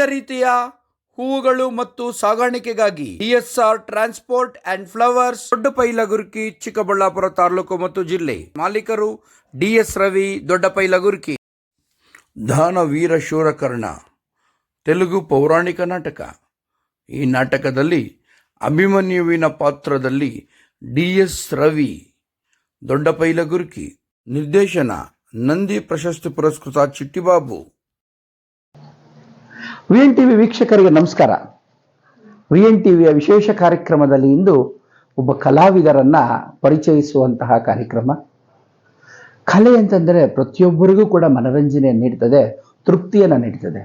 ವಿವಿಧ ರೀತಿಯ ಹೂವುಗಳು ಮತ್ತು ಸಾಗಾಣಿಕೆಗಾಗಿ DSR transport and flowers Doddapailagurki Chikkaballapur taluk ಮತ್ತು ಜಿಲ್ಲೆ. ಮಾಲೀಕರು ಡಿಎಸ್ ರವಿ ದೊಡ್ಡಪೈಲಗುರ್ಕಿ ದಾನವೀರ ಶೂರಕರ್ಣ. ತೆಲುಗು ಪೌರಾಣಿಕ ನಾಟಕ. ಈ ನಾಟಕದಲ್ಲಿ ಅಭಿಮನ್ಯುವಿನ ಪಾತ್ರದಲ್ಲಿ ಡಿ ಎಸ್ ರವಿ ದೊಡ್ಡಪೈಲಗುರ್ಕಿ ನಿರ್ದೇಶನ ನಂದಿ ಪ್ರಶಸ್ತಿ ಪುರಸ್ಕೃತ ಚಿಟ್ಟಿಬಾಬು. ವಿ ಎನ್ ಟಿವಿ ವೀಕ್ಷಕರಿಗೆ ನಮಸ್ಕಾರ. ವಿ ಎನ್ ಟಿವಿಯ ವಿಶೇಷ ಕಾರ್ಯಕ್ರಮದಲ್ಲಿ ಇಂದು ಒಬ್ಬ ಕಲಾವಿದರನ್ನ ಪರಿಚಯಿಸುವಂತಹ ಕಾರ್ಯಕ್ರಮ. ಕಲೆ ಅಂತಂದರೆ ಪ್ರತಿಯೊಬ್ಬರಿಗೂ ಕೂಡ ಮನರಂಜನೆ ನೀಡ್ತದೆ, ತೃಪ್ತಿಯನ್ನು ನೀಡ್ತದೆ.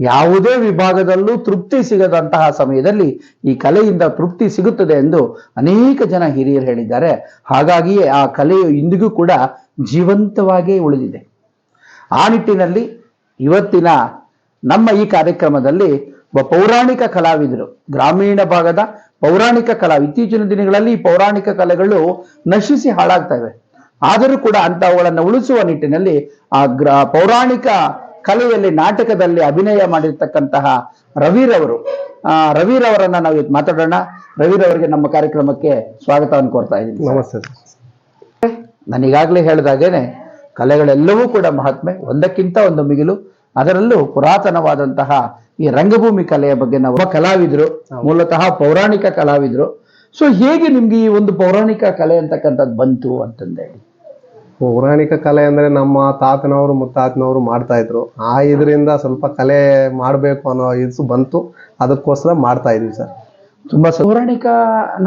ಯಾವುದೇ ವಿಭಾಗದಲ್ಲೂ ತೃಪ್ತಿ ಸಿಗದಂತಹ ಸಮಯದಲ್ಲಿ ಈ ಕಲೆಯಿಂದ ತೃಪ್ತಿ ಸಿಗುತ್ತದೆ ಎಂದು ಅನೇಕ ಜನ ಹಿರಿಯರು ಹೇಳಿದ್ದಾರೆ. ಹಾಗಾಗಿಯೇ ಆ ಕಲೆಯು ಇಂದಿಗೂ ಕೂಡ ಜೀವಂತವಾಗಿಯೇ ಉಳಿದಿದೆ. ಆ ನಿಟ್ಟಿನಲ್ಲಿ ಇವತ್ತಿನ ನಮ್ಮ ಈ ಕಾರ್ಯಕ್ರಮದಲ್ಲಿ ಒಬ್ಬ ಪೌರಾಣಿಕ ಕಲಾವಿದರು ಗ್ರಾಮೀಣ ಭಾಗದ ಪೌರಾಣಿಕ ಕಲಾ ಇತ್ತೀಚಿನ ದಿನಗಳಲ್ಲಿ ಈ ಪೌರಾಣಿಕ ಕಲೆಗಳು ನಶಿಸಿ ಹಾಳಾಗ್ತವೆ ಇವೆ. ಆದರೂ ಕೂಡ ಅಂತವುಗಳನ್ನು ಉಳಿಸುವ ನಿಟ್ಟಿನಲ್ಲಿ ಆ ಗ್ರ ಪೌರಾಣಿಕ ಕಲೆಯಲ್ಲಿ ನಾಟಕದಲ್ಲಿ ಅಭಿನಯ ಮಾಡಿರ್ತಕ್ಕಂತಹ ರವಿರವರು ಆ ರವಿರವರನ್ನ ನಾವು ಇವತ್ತು ಮಾತಾಡೋಣ. ರವಿರವರಿಗೆ ನಮ್ಮ ಕಾರ್ಯಕ್ರಮಕ್ಕೆ ಸ್ವಾಗತವನ್ನು ಕೊಡ್ತಾ ಇದ್ದೀನಿ ನಮಸ್ತೆ ನಾನು ಈಗಾಗಲೇ ಹೇಳಿದಾಗೇನೆ ಕಲೆಗಳೆಲ್ಲವೂ ಕೂಡ ಮಹಾತ್ಮೆ ಒಂದಕ್ಕಿಂತ ಒಂದು ಮಿಗಿಲು ಅದರಲ್ಲೂ ಪುರಾತನವಾದಂತಹ ಈ ರಂಗಭೂಮಿ ಕಲೆಯ ಬಗ್ಗೆ ನಾವು ಕಲಾವಿದರು ಮೂಲತಃ ಪೌರಾಣಿಕ ಕಲಾವಿದರು. ಸೊ ಹೇಗೆ ನಿಮ್ಗೆ ಈ ಒಂದು ಪೌರಾಣಿಕ ಕಲೆ ಅಂತಕ್ಕಂಥದ್ದು ಬಂತು ಅಂತಂದೇಳಿ ಪೌರಾಣಿಕ ಕಲೆ ಅಂದ್ರೆ ನಮ್ಮ ತಾತನವರು ಮುತ್ತಾತನವರು ಮಾಡ್ತಾ ಇದ್ರು. ಆ ಇದರಿಂದ ಸ್ವಲ್ಪ ಕಲೆ ಮಾಡಬೇಕು ಅನ್ನೋ ಇದು ಬಂತು. ಅದಕ್ಕೋಸ್ಕರ ಮಾಡ್ತಾ ಇದ್ವಿ ಸರ್. ತುಂಬಾ ಪೌರಾಣಿಕ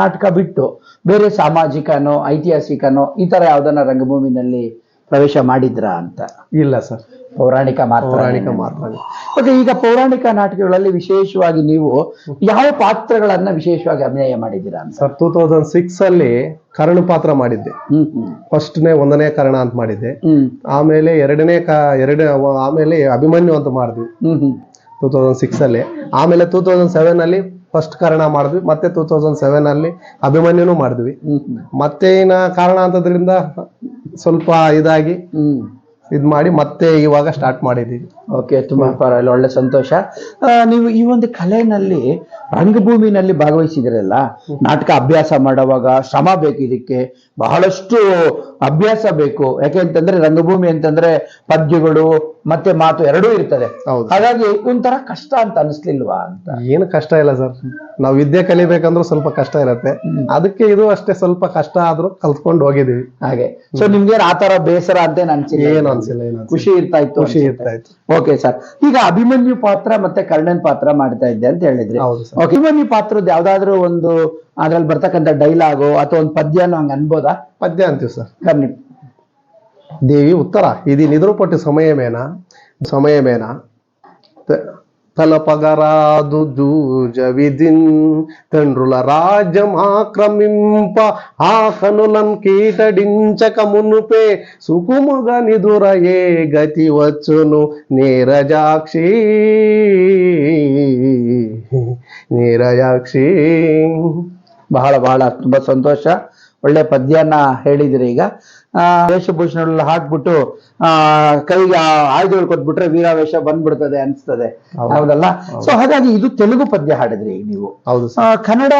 ನಾಟಕ ಬಿಟ್ಟು ಬೇರೆ ಸಾಮಾಜಿಕನೋ ಐತಿಹಾಸಿಕನೋ ಈ ತರ ಯಾವ್ದನ್ನ ರಂಗಭೂಮಿನಲ್ಲಿ ಪ್ರವೇಶ ಮಾಡಿದ್ರಾ ಅಂತ? ಇಲ್ಲ ಸರ್. ಪೌರಾಣಿಕ ಮಾತ್ರ ಪೌರಾಣಿಕ ಮಾತ್ರ ಓಕೆ ಈಗ ಪೌರಾಣಿಕ ನಾಟಕಗಳಲ್ಲಿ ವಿಶೇಷವಾಗಿ ನೀವು ಯಾವ ಪಾತ್ರಗಳನ್ನ ವಿಶೇಷವಾಗಿ ಅಭಿನಯ ಮಾಡಿದ್ದೀರಾ ಸರ್ ಟೂ ತೌಸಂಡ್ ಸಿಕ್ಸ್ ಅಲ್ಲಿ ಕರ್ಣ ಪಾತ್ರ ಮಾಡಿದ್ದೆ. ಫಸ್ಟ್ನೇ ಒಂದನೇ ಕರ್ಣ ಅಂತ ಮಾಡಿದ್ದೆ. ಆಮೇಲೆ ಎರಡನೇ ಕ ಎರಡ ಆಮೇಲೆ ಅಭಿಮನ್ಯು ಅಂತ ಮಾಡಿದ್ವಿ. ಟೂ ತೌಸಂಡ್ ಸಿಕ್ಸ್ ಅಲ್ಲಿ. ಆಮೇಲೆ ಟೂ ತೌಸಂಡ್ ಸೆವೆನ್ ಅಲ್ಲಿ ಫಸ್ಟ್ ಕರ್ಣ ಮಾಡಿದ್ವಿ. ಮತ್ತೆ ಟೂ ತೌಸಂಡ್ ಸೆವೆನ್ ಅಲ್ಲಿ ಅಭಿಮನ್ಯುನು ಮಾಡಿದ್ವಿ. ಮತ್ತೆ ಕಾರಣ ಅಂತದ್ರಿಂದ ಸ್ವಲ್ಪ ಇದಾಗಿ ಇದ್ ಮಾಡಿ ಮತ್ತೆ ಇವಾಗ ಸ್ಟಾರ್ಟ್ ಮಾಡಿದೀವಿ. ಓಕೆ ತುಂಬಾ ಪರವಾಗಿಲ್ಲ ಒಳ್ಳೆ ಸಂತೋಷ. ಆ, ನೀವು ಈ ಒಂದು ಕಲೆನಲ್ಲಿ ರಂಗಭೂಮಿನಲ್ಲಿ ಭಾಗವಹಿಸಿದ್ರಲ್ಲ ನಾಟಕ ಅಭ್ಯಾಸ ಮಾಡುವಾಗ ಶ್ರಮ ಬೇಕು ಇದಕ್ಕೆ ಬಹಳಷ್ಟು ಅಭ್ಯಾಸ ಬೇಕು. ಯಾಕೆ ಅಂತಂದ್ರೆ ರಂಗಭೂಮಿ ಅಂತಂದ್ರೆ ಪದ್ಯಗಳು ಮತ್ತೆ ಮಾತು ಎರಡೂ ಇರ್ತದೆ. ಹೌದು. ಹಾಗಾಗಿ ಒಂಥರ ಕಷ್ಟ ಅಂತ ಅನಿಸ್ಲಿಲ್ವಾ ಅಂತ? ಏನು ಕಷ್ಟ ಇಲ್ಲ ಸರ್. ನಾವು ವಿದ್ಯೆ ಕಲಿಬೇಕಂದ್ರೂ ಸ್ವಲ್ಪ ಕಷ್ಟ ಇರತ್ತೆ. ಅದಕ್ಕೆ ಇದು ಅಷ್ಟೇ ಸ್ವಲ್ಪ ಕಷ್ಟ ಆದ್ರೂ ಕಲ್ತ್ಕೊಂಡು ಹೋಗಿದೀವಿ ಹಾಗೆ. ಸೊ ನಿಮ್ಗೆ ಆ ತರ ಬೇಸರ ಅಂತ ಅನ್ಸಿಲ್ಲ? ಏನು ಅನ್ಸಿಲ್ಲ ಏನು ಅನ್ಸಿಲ್ಲ. ಖುಷಿ ಇರ್ತಾ ಇತ್ತು ಖುಷಿ ಇರ್ತಾ ಇತ್ತು. ಓಕೆ ಸರ್ ಈಗ ಅಭಿಮನ್ಯು ಪಾತ್ರ ಮತ್ತೆ ಕರ್ಣನ್ ಪಾತ್ರ ಮಾಡ್ತಾ ಇದ್ದೆ ಅಂತ ಹೇಳಿದ್ರಿ. ಅಭಿಮನ್ಯು ಪಾತ್ರದ ಯಾವ್ದಾದ್ರು ಒಂದು ಅದ್ರಲ್ಲಿ ಬರ್ತಕ್ಕಂಥ ಡೈಲಾಗು ಅಥವಾ ಒಂದು ಪದ್ಯನೋ ಹಂಗ ಅನ್ಬೋದಾ? ಪದ್ಯ ಅಂತೀವಿ ಸರ್ ಕರ್ಣಿ ದೇವಿ ಉತ್ತರ. ಇದು ನಿದ್ರುಪಟ್ಟು ಸಮಯ ಮೇನ తలపగరాదు జూజ విధిన్ తండ్రుల రాజ్యం ఆక్రమింప ఆ కనులన్ కీటడించక మునుపే సుకుముగ నిదురయే గతి వచ్చును నీరజాక్షి నీరజాక్షి ಬಹಳ ಬಹಳ ತುಂಬಾ ಸಂತೋಷ ಒಳ್ಳೆ ಪದ್ಯನ ಹೇಳಿದಿರಿ ಈಗ ಆ, ವೇಷಭೂಷಣಗಳೆಲ್ಲ ಹಾಕ್ಬಿಟ್ಟು ಆ ಕೈಗೆ ಆ ಆಯುಧಗಳು ಕೊಟ್ಬಿಟ್ರೆ ವೀರಾವೇಶ ಬಂದ್ಬಿಡ್ತದೆ ಅನ್ಸ್ತದೆ. ಹೌದಲ್ಲ? ಸೊ ಹಾಗಾಗಿ ಇದು ತೆಲುಗು ಪದ್ಯ ಹಾಡಿದ್ರಿ ನೀವು. ಹೌದು ಕನ್ನಡ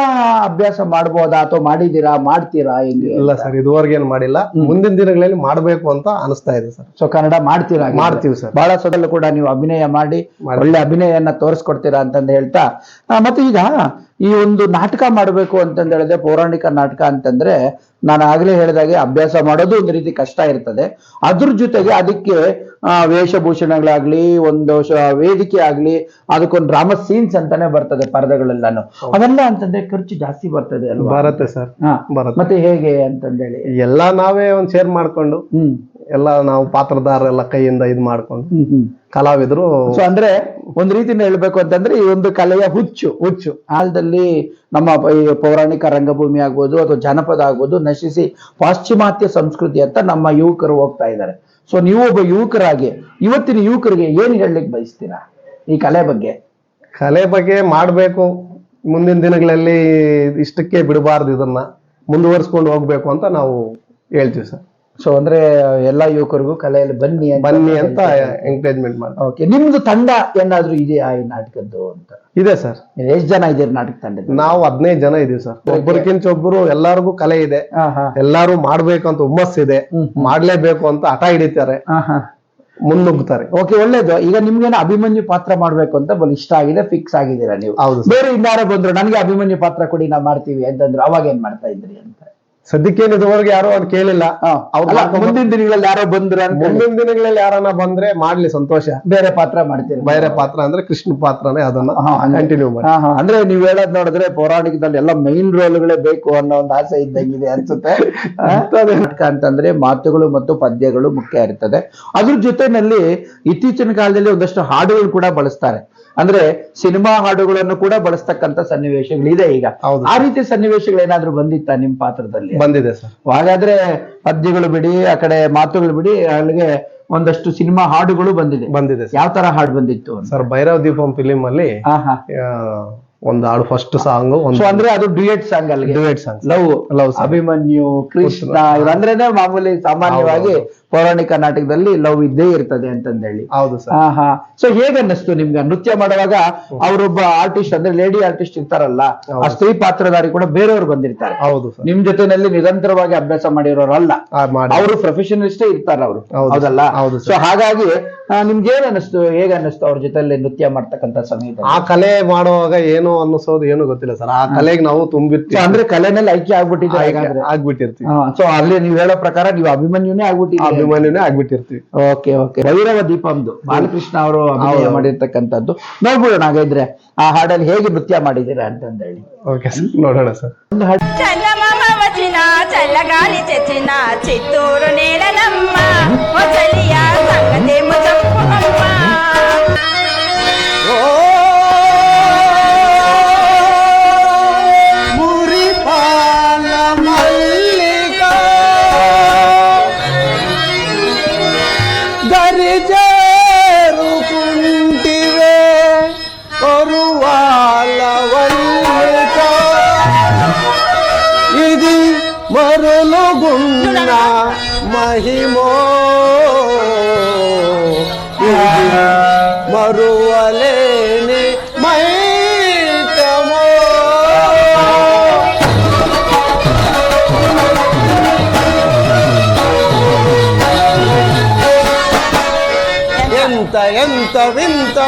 ಅಭ್ಯಾಸ ಮಾಡ್ಬೋದಾ ಅಥವಾ ಮಾಡಿದೀರಾ ಮಾಡ್ತೀರಾ ಹೆಂಗೆ? ಇಲ್ಲ ಸರ್ ಇದುವರೆಗೆ ಏನು ಮಾಡಿಲ್ಲ. ಮುಂದಿನ ದಿನಗಳಲ್ಲಿ ಮಾಡಬೇಕು ಅಂತ ಅನಿಸ್ತಾ ಇದೆ ಸರ್. ಸೊ ಕನ್ನಡ ಮಾಡ್ತೀರಾ ಮಾಡ್ತೀವಿ ಸರ್. ಬಹಳ ಸದಲ್ಲೂ ಕೂಡ ನೀವು ಅಭಿನಯ ಮಾಡಿ. ಒಳ್ಳೆ ಅಭಿನಯನ ತೋರಿಸ್ಕೊಡ್ತೀರಾ ಅಂತಂದು ಹೇಳ್ತಾ ಮತ್ತೆ ಈಗ ಈ ಒಂದು ನಾಟಕ ಮಾಡಬೇಕು ಅಂತಂದು ಹೇಳಿದ್ರೆ ಪೌರಾಣಿಕ ನಾಟಕ ಅಂತಂದ್ರೆ ನಾನು ಆಗ್ಲೇ ಹೇಳಿದಾಗೆ ಅಭ್ಯಾಸ ಮಾಡೋದು ಒಂದು ರೀತಿ ಕಷ್ಟ ಇರ್ತದೆ. ಅದ್ರ ಜೊತೆಗೆ ಅದಕ್ಕೆ ವೇಷಭೂಷಣಗಳಾಗ್ಲಿ ಒಂದು ವೇದಿಕೆ ಆಗ್ಲಿ ಅದಕ್ಕೊಂದು ಡ್ರಾಮಾ ಸೀನ್ಸ್ ಅಂತಾನೆ ಬರ್ತದೆ ಪರದೆಗಳೆಲ್ಲಾನು. ಅವೆಲ್ಲ ಅಂತಂದ್ರೆ ಖರ್ಚು ಜಾಸ್ತಿ ಬರ್ತದೆ ಅಲ್ವಾ? ಬರುತ್ತೆ ಸರ್. ಹಾ ಬರುತ್ತೆ. ಮತ್ತೆ ಹೇಗೆ ಅಂತಂದೇಳಿ? ಎಲ್ಲ ನಾವೇ ಒಂದು ಶೇರ್ ಮಾಡ್ಕೊಂಡು ಹ್ಮ್. ಎಲ್ಲ ನಾವು ಪಾತ್ರದಾರ ಎಲ್ಲ ಕೈಯಿಂದ ಇದ್ ಮಾಡ್ಕೊಂಡು ಕಲಾವಿದರು ಸೊ ಅಂದ್ರೆ ಒಂದ್ ರೀತಿನ ಹೇಳ್ಬೇಕು ಅಂತಂದ್ರೆ ಈ ಒಂದು ಕಲೆಯ ಹುಚ್ಚು ಹುಚ್ಚು. ಕಾಲದಲ್ಲಿ ನಮ್ಮ ಈ ಪೌರಾಣಿಕ ರಂಗಭೂಮಿ ಆಗ್ಬೋದು ಅಥವಾ ಜನಪದ ಆಗ್ಬೋದು ನಶಿಸಿ ಪಾಶ್ಚಿಮಾತ್ಯ ಸಂಸ್ಕೃತಿ ಅಂತ ನಮ್ಮ ಯುವಕರು ಹೋಗ್ತಾ ಇದ್ದಾರೆ. ಸೊ ನೀವು ಒಬ್ಬ ಯುವಕರಾಗಿ, ಇವತ್ತಿನ ಯುವಕರಿಗೆ ಏನ್ ಹೇಳಲಿಕ್ಕೆ ಬಯಸ್ತೀರಾ? ಈ ಕಲೆ ಬಗ್ಗೆ. ಕಲೆ ಬಗ್ಗೆ ಮಾಡಬೇಕು. ಮುಂದಿನ ದಿನಗಳಲ್ಲಿ ಇಷ್ಟಕ್ಕೆ ಬಿಡಬಾರ್ದು ಇದನ್ನ. ಮುಂದುವರಿಸ್ಕೊಂಡು ಹೋಗ್ಬೇಕು ಅಂತ ನಾವು ಹೇಳ್ತೀವಿ ಸರ್. ಸೊ ಅಂದ್ರೆ ಎಲ್ಲಾ ಯುವಕರಿಗೂ ಕಲೆಯಲ್ಲಿ ಬನ್ನಿ ಬನ್ನಿ ಅಂತ ಎಂಕರೇಜ್ಮೆಂಟ್ ಮಾಡ್ತಾರೆ ಓಕೆ ನಿಮ್ದು ತಂಡ ಏನಾದ್ರೂ ಇದೆಯಾ ಈ ನಾಟಕದ್ದು ಅಂತ? ಇದೆ ಸರ್. ಎಷ್ಟು ಜನ ಇದ್ದೀರಿ ನಾಟಕ ತಂಡ ನಾವು ಹದಿನೈದು ಜನ ಇದೀವಿ ಸರ್. ಒಬ್ಬರಿಗಿಂತ ಒಬ್ರು ಎಲ್ಲಾರ್ಗು ಕಲೆ ಇದೆ. ಎಲ್ಲಾರು ಮಾಡ್ಬೇಕು ಅಂತ ಹುಮ್ಮಸ್ಸಿದೆ ಮಾಡ್ಲೇಬೇಕು ಅಂತ ಹಠ ಹಿಡಿತಾರೆ. ಮುನ್ನುಗ್ತಾರೆ. ಓಕೆ ಒಳ್ಳೇದು. ಈಗ ನಿಮ್ಗೇನ ಅಭಿಮನ್ಯು ಪಾತ್ರ ಮಾಡ್ಬೇಕು ಅಂತ ಬಲ್ ಇಷ್ಟ ಆಗಿದೆ ಫಿಕ್ಸ್ ಆಗಿದ್ದೀರಾ ನೀವು? ಬೇರೆ ಇನ್ನಾರೋ ಬಂದ್ರು ನನಗೆ ಅಭಿಮನ್ಯು ಪಾತ್ರ ಕೊಡಿ ನಾವು ಮಾಡ್ತೀವಿ ಅಂತಂದ್ರು ಅವಾಗ ಏನ್ ಮಾಡ್ತಾ ಇದ್ರಿ ಅಂತ? ಸದ್ಯಕ್ಕೇನು ಇದುವರೆಗೆ ಯಾರು ಅದು ಕೇಳಿಲ್ಲ. ಮುಂದಿನ ದಿನಗಳಲ್ಲಿ ಯಾರೋ ಬಂದ್ರೆ ಮುಂದಿನ ದಿನಗಳಲ್ಲಿ ಯಾರನ್ನ ಬಂದ್ರೆ ಮಾಡ್ಲಿ ಸಂತೋಷ. ಬೇರೆ ಪಾತ್ರ ಮಾಡ್ತೀರಿ. ಬೇರೆ ಪಾತ್ರ ಅಂದ್ರೆ ಕೃಷ್ಣ ಪಾತ್ರನೇ ಅದನ್ನ. ಕಂಟಿನ್ಯೂ ಮಾಡಿ. ಅಂದ್ರೆ ನೀವ್ ಹೇಳೋದ್ ನೋಡಿದ್ರೆ ಪೌರಾಣಿಕದಲ್ಲಿ ಎಲ್ಲ ಮೈನ್ ರೋಲ್ಗಳೇ ಬೇಕು ಅನ್ನೋ ಒಂದು ಆಸೆ ಇದ್ದಂಗಿದೆ ಅನ್ಸುತ್ತೆ. ನಾಟಕ ಅಂತಂದ್ರೆ ಮಾತುಗಳು ಮತ್ತು ಪದ್ಯಗಳು ಮುಖ್ಯ ಇರ್ತದೆ. ಅದ್ರ ಜೊತೆನಲ್ಲಿ ಇತ್ತೀಚಿನ ಕಾಲದಲ್ಲಿ ಒಂದಷ್ಟು ಹಾಡುಗಳು ಕೂಡ ಬಳಸ್ತಾರೆ. ಅಂದ್ರೆ ಸಿನಿಮಾ ಹಾಡುಗಳನ್ನು ಕೂಡ ಬಳಸ್ತಕ್ಕಂತ ಸನ್ನಿವೇಶಗಳಿದೆ ಈಗ. ಆ ರೀತಿ ಸನ್ನಿವೇಶಗಳು ಏನಾದ್ರು ಬಂದಿತ್ತ ನಿಮ್ ಪಾತ್ರದಲ್ಲಿ? ಬಂದಿದೆ ಸರ್. ಹಾಗಾದ್ರೆ ಪದ್ಯಗಳು ಬಿಡಿ ಆ ಕಡೆ ಮಾತುಗಳು ಬಿಡಿ ಅಲ್ಲಿಗೆ ಒಂದಷ್ಟು ಸಿನಿಮಾ ಹಾಡುಗಳು ಬಂದಿದೆ. ಬಂದಿದೆ ಯಾವ ತರ ಹಾಡು ಬಂದಿತ್ತು ಸರ್ ಭೈರವ್ ದೀಪಂ ಫಿಲಿಮ್ ಅಲ್ಲಿ ಒಂದು ಹಾಡು ಫಸ್ಟ್ ಸಾಂಗ್ ಸೊ ಒಂದು ಅಂದ್ರೆ ಅದು ಡ್ಯೂಯೆಟ್ ಸಾಂಗ್ ಅಲ್ಲಿ duet song. Love love Abhimanyu Krishna ಇವಂದ್ರೇನೆ ಮಾಮೂಲಿ ಸಾಮಾನ್ಯವಾಗಿ ಪೌರಾಣಿಕ ನಾಟಕದಲ್ಲಿ ಲವ್ ಇದ್ದೇ ಇರ್ತದೆ ಅಂತಂದೇಳಿ. ಹೌದು ಸರ್. ಹಾ ಸೊ ಹೇಗೆ ಅನ್ನಿಸ್ತು ನಿಮ್ಗೆ ನೃತ್ಯ ಮಾಡುವಾಗ? ಅವರೊಬ್ಬ ಆರ್ಟಿಸ್ಟ್ ಅಂದ್ರೆ ಲೇಡಿ ಆರ್ಟಿಸ್ಟ್ ಇರ್ತಾರಲ್ಲ ಆ ಸ್ತ್ರೀ ಪಾತ್ರಧಾರಿ ಕೂಡ ಬೇರೆಯವರು ಬಂದಿರ್ತಾರೆ. ಹೌದು ಸರ್. ನಿಮ್ ಜೊತೆನಲ್ಲಿ ನಿರಂತರವಾಗಿ ಅಭ್ಯಾಸ ಮಾಡಿರೋರಲ್ಲ ಅಲ್ಲ ಅವರು ಪ್ರೊಫೆಷನಲಿಸ್ಟ್ ಇರ್ತಾರ ಅವರು. ಹೌದಲ್ಲ? ಹೌದು ಸೊ ಹಾಗಾಗಿ ನಿಮ್ಗೆ ಏನ್ ಅನ್ನಿಸ್ತು ಹೇಗ ಅನ್ನಿಸ್ತು ಅವ್ರ ಜೊತೆಲಿ ನೃತ್ಯ ಮಾಡ್ತಕ್ಕಂತ ಸಮಯ ಆ ಕಲೆ ಮಾಡುವಾಗ ಏನು ಅನ್ನಿಸೋದು ಏನು ಗೊತ್ತಿಲ್ಲ ಸರ್ ಆ ಕಲೆಗೆ ನಾವು So, ತುಂಬಿರ್ತೀವಿ ಅಂದ್ರೆ ಕಲೆನಲ್ಲಿ ಐಕ್ಯ ಆಗ್ಬಿಟ್ಟಿದೆ ಹಾಗಾದ್ರೆ ಆಗ್ಬಿಟ್ಟಿರ್ತೀವಿ ಸೊ ಅಲ್ಲಿ ನೀವು ಹೇಳೋ ಪ್ರಕಾರ ನೀವು ಅಭಿಮನ್ಯುನೇ ಆಗ್ಬಿಟ್ಟಿದ್ದೀರಿ ಅಭಿಮಾನಿನೇ ಆಗ್ಬಿಟ್ಟಿರ್ತೀವಿ ಓಕೆ ಓಕೆ ಭೈರವ ದೀಪಂದು ಬಾಲಕೃಷ್ಣ ಅವರು ಅಭಿನಯ ಮಾಡಿರ್ತಕ್ಕಂಥದ್ದು ನೋಡ್ಬಿಡೋಣ ಹಾಗಾದ್ರೆ ಆ ಹಾಡಲ್ಲಿ ಹೇಗೆ ನೃತ್ಯ ಮಾಡಿದ್ದೀರಾ ಅಂತಂದೇಳಿ ಓಕೆ ಸರ್ ನೋಡೋಣ ಸರ್ ಒಂದು ಹಾಡು చందమామ వచ్చిన చల్లగాలి తెచ్చిన చిత్తూరు నేలనమ్మ మొసలియ సంగతేమో మరులుగున్న మహిమో. మరువలేని మైకమో ఎంత ఎంత వింత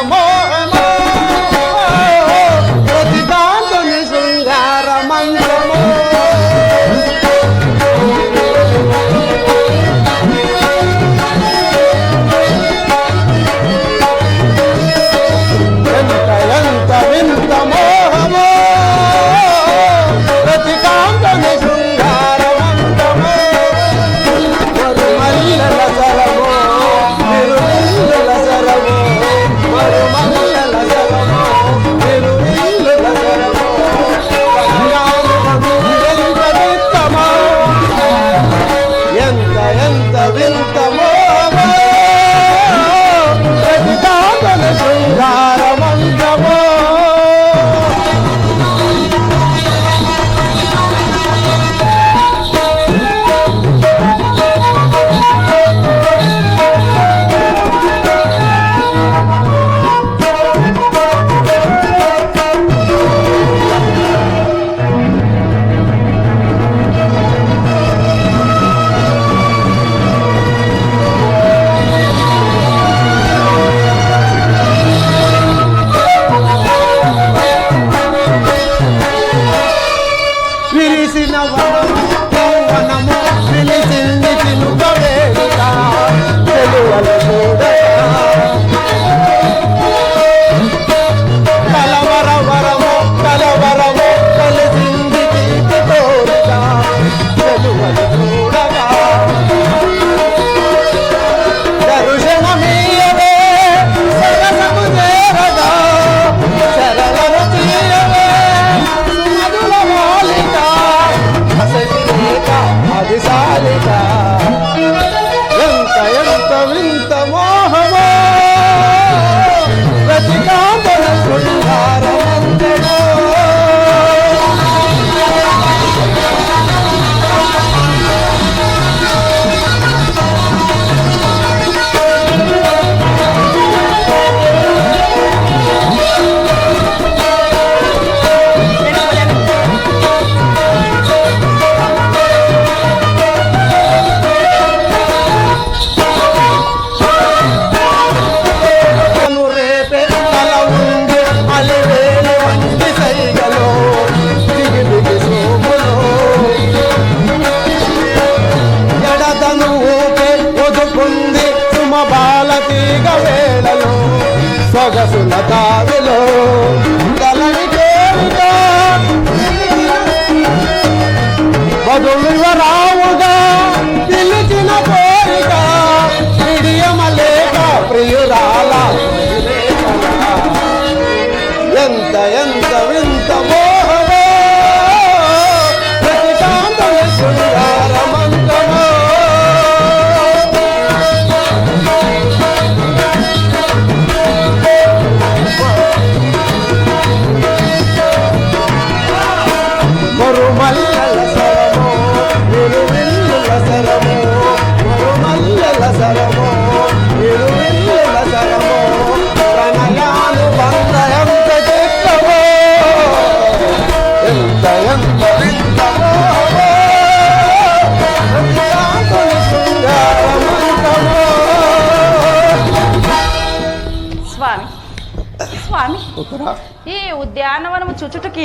వేళలో సొగసుల దారిలో.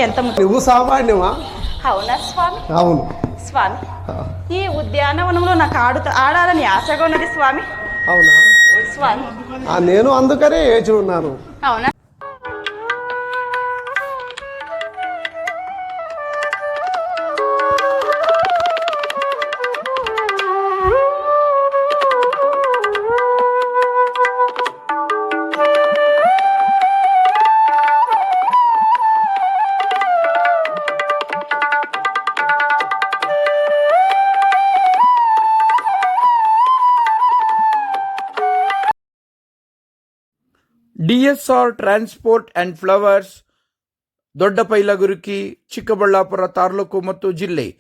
ఎంత నువ్వు సామాన్యమా? అవునా స్వామి? అవును. స్వామి ఈ ఉద్యానవనంలో నాకు ఆడుత ఆడాలని ఆశగా ఉన్నది స్వామి. అవునా? స్వామి. నేను అందుకనే వేచి ఉన్నాను. అవునా? DSR transport and flowers Dodda Pailagurki Chikkaballapur taluk ಮತ್ತು ಜಿಲ್ಲೆ.